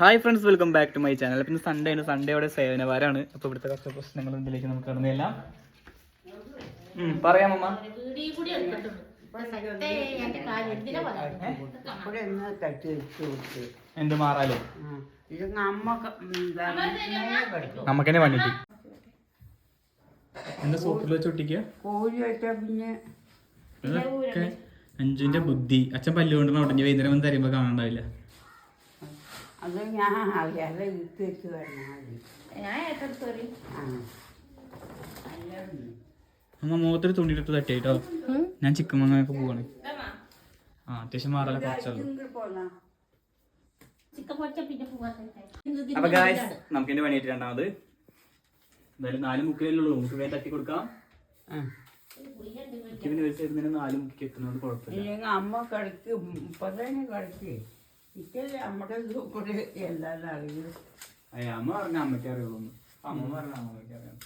Hi friends welcome back to my channel പിന്നെ Sunday ആണ്. Sunday അവിടെ സേവനവാരാണ്. അപ്പോൾ ഇവിടുത്തെ കുറച്ച് പ്രശ്നങ്ങൾ ഇതിലേക്ക് നമുക്ക് കടന്നെല്ലാം എന്ത് മാറാലോ ആ. ഇത് നമ്മക്ക് പഠിക്കും നമുക്ക് തന്നെ പണിട്ടി എന്താ സോപ്പിൽ വെച്ച് ഒട്ടിക്കുക കോഴി ബുദ്ധി. അച്ഛൻ പല്ലുകൊണ്ട് ഒട്ടിഞ്ഞ് വൈകുന്നേരം വന്ന് തരുമ്പോ കാണണ്ടാവില്ല. അത് ഞാൻ അറിയാതെ ഇട്ട് വെച്ച് വരണം മതി. ആ അമ്മ മുഖത്തൊരു തുണിയിലിട്ട് തട്ടിട്ടോ ഞാൻ ചിക്കൻ വാങ്ങാനൊക്കെ പോവാണ്. ആ അത്യാവശ്യം മാറാല കുറച്ചുള്ളൂ. അപ്പൊ ഗായ്സ് നമുക്ക് എന്റെ പണിയായിട്ട് രണ്ടാമത്. എന്തായാലും നാല് മുക്കിലല്ലേ ഉള്ളൂ. നമുക്ക് വേഗം തട്ടി കൊടുക്കാം. ഇവന് ഒരു സൈഡിൽ നിന്ന് നാല് മുക്കിക്ക് എത്തുന്നത് കുഴപ്പമില്ല. അമ്മ കളിക്കും ഇപ്പൊ തന്നെ കളിക്കേ നമ്മുടെ കൂടെ അറിയും. അയ്യ അമ്മ പറഞ്ഞ അമ്മയ്ക്ക് അറിയുള്ളൂ. അമ്മ പറഞ്ഞ അമ്മയ്ക്ക് അറിയാം.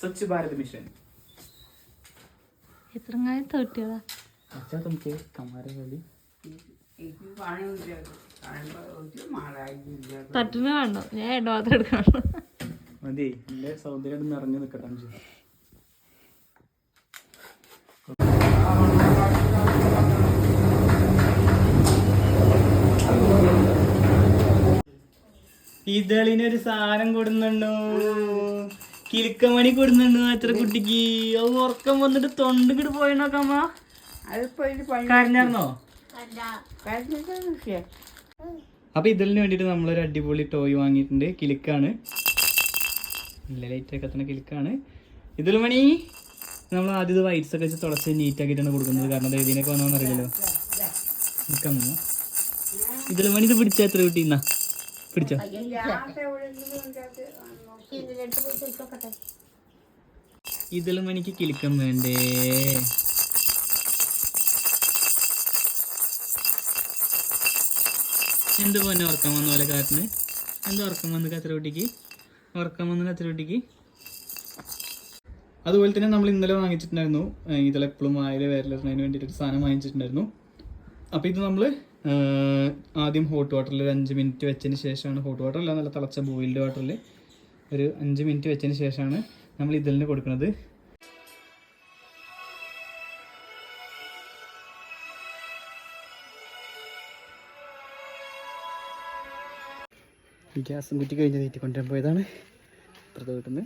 സ്വച്ഛ് ഭാരത് മിഷൻ. എത്രങ്ങാനും തൊട്ടിയതാ അച്ഛാ കമാരെ കളി. മാറായില്ല. തട്ടിന് വേണ്ടോ ഞാൻ ഇട മാത്രം എടുക്കണം മതി. എന്റെ സൗന്ദര്യം നിറഞ്ഞു നിൽക്കട്ടെ അഞ്ചു ഇതളിനൊരു സാധനം കൊടുന്നുണ്ടോ കിലുക്കമണി കൊടുന്നുണ്ടോ അത്ര കുട്ടിക്ക്. അത് ഉറക്കം വന്നിട്ട് പോയിണോക്കമ്മ കരഞ്ഞായിരുന്നോ കഴിഞ്ഞ വിഷയം അപ്പൊ ഇതിലിന് വേണ്ടിട്ട് നമ്മളൊരു അടിപൊളി ടോയ് വാങ്ങിയിട്ടുണ്ട്. കിലുക്കാണ്. ഇല്ല ലൈറ്റ് ഒക്കെ കിലുക്കാണ്. ഇതിൽ മണി. നമ്മൾ ആദ്യം ഇത് വൈറ്റ്സ് ഒക്കെ വെച്ച് തുടച്ച് നീറ്റ് ആക്കിയിട്ടാണ് കൊടുക്കുന്നത്. കാരണം ഇതിനൊക്കെ വന്നോന്ന് അറിയില്ലല്ലോ. നിൽക്കാം ഇതിൽ മണി ഇത് പിടിച്ച എത്ര കുട്ടി? എന്നാ പിടിച്ചോ. ഇതിൽ മണിക്ക് കിലുക്കം വേണ്ടേ? എന്ത് പോന്നെ ഉറക്കം വന്ന പോലെ കാട്ടിന്? എന്ത് ഉറക്കം വന്ന് കത്തിരക്കുട്ടിക്ക് ഉറക്കം വന്ന് കത്തിരക്കുട്ടിക്ക് അതുപോലെ തന്നെ നമ്മൾ ഇന്നലെ വാങ്ങിച്ചിട്ടുണ്ടായിരുന്നു. ഇതിലെ എപ്പോഴും ആയിരം വേരലിടുന്നതിന് വേണ്ടിയിട്ട് സാധനം വാങ്ങിച്ചിട്ടുണ്ടായിരുന്നു. അപ്പോൾ ഇത് നമ്മൾ ആദ്യം ഹോട്ട് വാട്ടറിൽ ഒരു അഞ്ച് മിനിറ്റ് വെച്ചതിന് ശേഷമാണ്. ഹോട്ട് വാട്ടർ അല്ല നല്ല തിളച്ച ബോയിൽഡ് വാട്ടറിൽ ഒരു അഞ്ച് മിനിറ്റ് വെച്ചതിന് ശേഷമാണ് നമ്മൾ ഇതിലിന് കൊടുക്കുന്നത്. ഗ്യാസും കുറ്റി കഴിഞ്ഞ് നീട്ടി കൊണ്ടുവരാൻ പോയതാണ്. അപ്പുറത്തെ വീട്ടിൽ നിന്ന്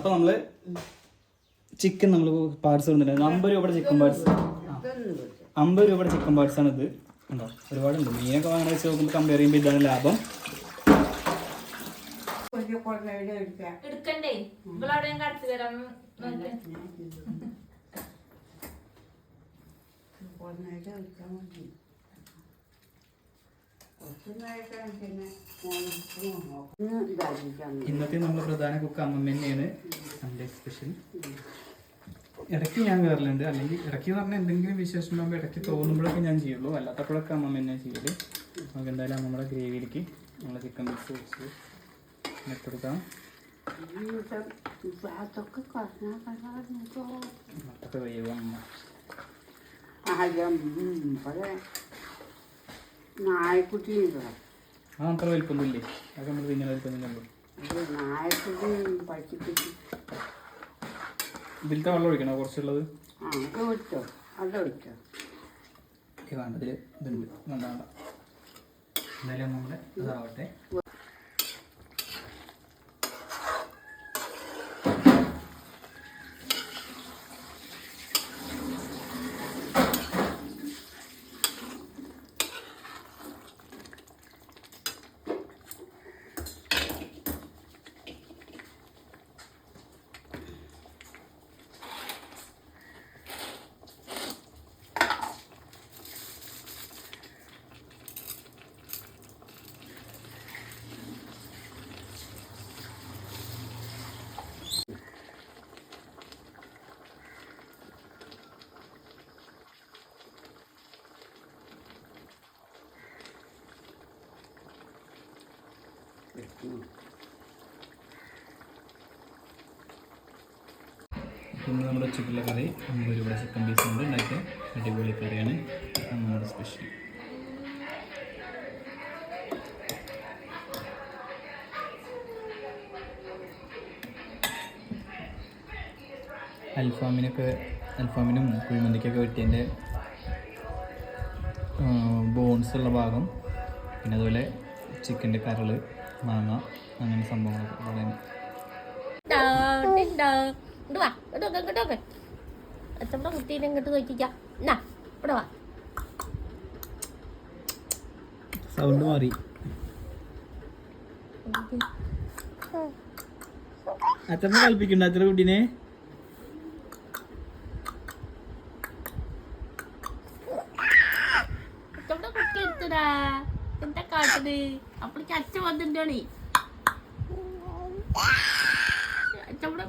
അപ്പോൾ നമ്മൾ ചിക്കൻ നമ്മൾ പാർട്സ് കൊണ്ടുവരുന്നത് അമ്പത് രൂപയുടെ ചിക്കൻ പാർട്സ് അമ്പത് രൂപയുടെ ചിക്കൻ പാർട്സ് ആണ് ഇത്. ഉണ്ടോ? ഒരുപാടുണ്ട്. മീനൊക്കെ വാങ്ങണ വെച്ച് നോക്കുമ്പോൾ കമ്പയർ ചെയ്യുമ്പോൾ ഇതാണ് ലാഭം. എടുക്കണ്ടേ? ഇവളവിടെ കടത്തി തരാം. എടുക്കാൻ കുറച്ച് നേരം പിന്നെ ഒന്ന് ഇതാക്കിക്കാൻ മതി. ഇന്നത്തെ നമ്മുടെ പ്രധാന കുക്ക് അമ്മമ്മ തന്നെയാണ്. സൺഡേ സ്പെഷ്യൽ ഇടയ്ക്ക് ഞാൻ കയറലുണ്ട് അല്ലെങ്കിൽ ഇടയ്ക്ക് എന്ന് പറഞ്ഞാൽ എന്തെങ്കിലും വിശേഷം ഉണ്ടാകുമ്പോൾ ഇടയ്ക്ക് തോന്നുമ്പോഴൊക്കെ ഞാൻ ചെയ്യുള്ളൂ. അല്ലാത്തപ്പോഴൊക്കെ അമ്മമ്മ തന്നെ ചെയ്യൽ. നമുക്ക് എന്തായാലും നമ്മുടെ ഗ്രേവിയിലേക്ക് നമ്മൾ ചിക്കൻ മിക്സ് വെച്ച് ഇട്ടെടുക്കാം ആദ്യം ഇവിടെ നായക്കുട്ടി ആ അത്ര വലിപ്പമൊന്നുമില്ലേ? അതൊക്കെ നമ്മൾ പിന്നെ വലിപ്പമൊന്നുമില്ലല്ലോ അത് നായക്കുട്ടി പഠിപ്പിച്ച്. ഇതിലത്തെ വെള്ളം ഒഴിക്കണോ? കുറച്ചുള്ളത്? ആ അത് വെച്ചോ അത് ഇത് വേണ്ട ഇതിൽ ഇതുണ്ട്. വേണ്ട വേണ്ട എന്തായാലും നമ്മുടെ ഇതാവട്ടെ. പിന്നെ നമ്മുടെ ഉച്ചക്കുള്ള കറി നമ്മളൊരുപാട് രൂപ ചിക്കൻ പീസ് കൊണ്ട് ഉണ്ടാക്കിയ അടിപൊളി കറിയാണ് നമ്മുടെ സ്പെഷ്യൽ അൽഫാമിനൊക്കെ അൽഫാമിനും കുഴിമന്തിക്കൊക്കെ വെട്ടിയതിന്റെ ബോൺസ് ഉള്ള ഭാഗം പിന്നെ അതുപോലെ ചിക്കന്റെ കരൾ മാങ്ങ അങ്ങനെ സംഭവങ്ങളൊക്കെ. വളരെ ഇങ്ങോട്ട് വാ ഇങ്ങോട്ട് ഇങ്ങോട്ട് നോക്ക് അച്ഛമ്മടെ കുട്ടീനെ ഇങ്ങോട്ട് നോക്കിക്കാം. എന്നാ ഇവിടെ വാ. സൗണ്ട് മാറി. അച്ഛമ്മ കളിപ്പിക്കണ്ട അച്ഛന്റെ കുട്ടീനെ. എന്താ കാട്ടത് അപ്പോഴേക്ക് അച്ഛൻ വന്നിട്ടാണേ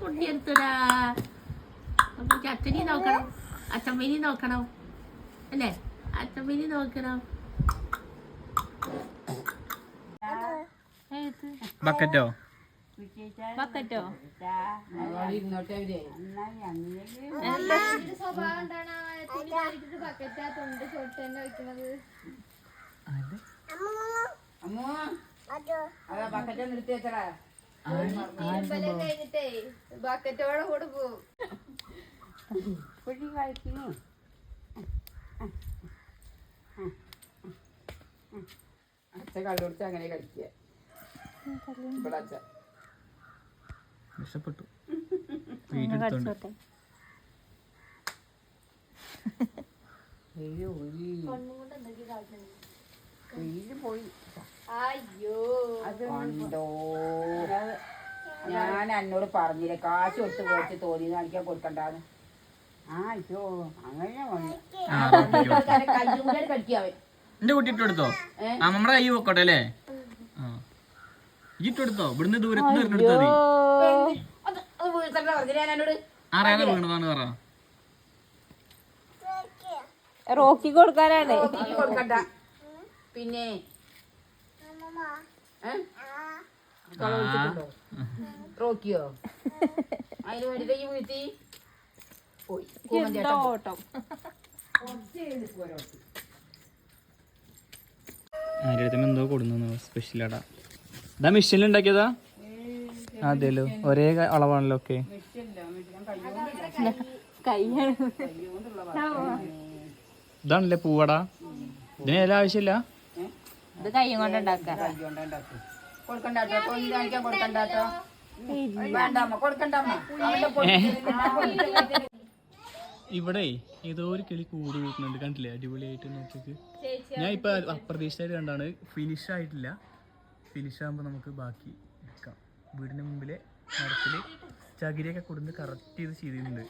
കുട്ടി എടുത്തടാ അപ്പോഴേക്ക് അച്ഛനെയും നോക്കണം അച്ഛമ്മേനെയും നോക്കണം അല്ലേ അച്ഛമ്മേനെയും നോക്കണം ബക്കറ്റോ ബക്കറ്റോ അമ്മ അമ്മോ അതാ ബക്കറ്റ് നിർത്തി വെച്ചടാ ബക്കറ്റോടെ കൂടെ പോകും പൊടി കഴിക്കുന്നു അച്ഛ കള്ളു കൊടുത്ത് അങ്ങനെ കഴിക്കുക. ഇവിടെ അച്ഛ ഇഷ്ടപ്പെട്ടു വീടെടുത്തോണ്ട്. വെയിൽ പോയി. അയ്യോ. കണ്ടോ? ഞാൻ എന്നോട് പറഞ്ഞില്ലേ കാശ് കൊടുത്ത് പോയിട്ട് തോന്നി കാണിക്കാൻ കൊടുക്കണ്ടാന്ന്. ആ അയ്യോ അങ്ങനെ വന്നു. കയ്യൂടെ കടിക്കാവൻ എന്റെ കുട്ടി ഇട്ട് ആ നമ്മുടെ കൈ വെക്കോട്ടെ അല്ലേ? ഇട്ടെടുത്തോ ഇവിടുന്ന് ദൂരത്ത് നിന്ന് മതി. എന്നോട് അറിയാതെ വീണതാണ് പറ. റോക്കി കൊടുക്കാനാണ്. പിന്നെ? ഒഴിച്ചിട്ടുണ്ടോ? റോക്കിയോ? അതിന് വേണ്ടിട്ട് ഈ വീഴ്ത്തി. ഓട്ടം? ആരുടെ അടുത്ത് എന്തോ കൊടുന്നു സ്പെഷ്യലാടാ ഇതാ മെഷീനിൽ ഉണ്ടാക്കിയതാ? അതെല്ലോ. ഒരേ ക- അളവാണല്ലോ ഒക്കെ. ഇതാണല്ലേ പൂവടാ? ഇതിന് ഏതാ ആവശ്യമില്ല? ഏ? ഇത് കൈ കൊണ്ട് ഉണ്ടാക്കാം കൈ കൊണ്ട് ഉണ്ടാക്കും. കൊടുക്കണ്ടാട്ടോ. തോന്നി കാണിക്കാൻ കൊടുക്കണ്ടാട്ടോ. വേണ്ടമ്മ കൊടുക്കണ്ടമ്മ അവന്റെ പൊട്ടി ഇവിടെ ഏതോ ഒരു കിളി കൂട് കൂട്ടുന്നുണ്ട് കണ്ടില്ലേ? അടിപൊളിയായിട്ട് നോക്കിക്ക് ഞാൻ ഇപ്പൊ അപ്രതീക്ഷിതമായിട്ട് കണ്ടാണ്. ഫിനിഷ് ആയിട്ടില്ല. ഫിനിഷ് ആകുമ്പോൾ നമുക്ക് ബാക്കി എടുക്കാം. വീടിന് മുമ്പിലെ മരത്തിൽ ചകിരിയൊക്കെ കൊടുന്ന് കറക്റ്റ് ചെയ്ത് ചെയ്തിട്ടുണ്ട്.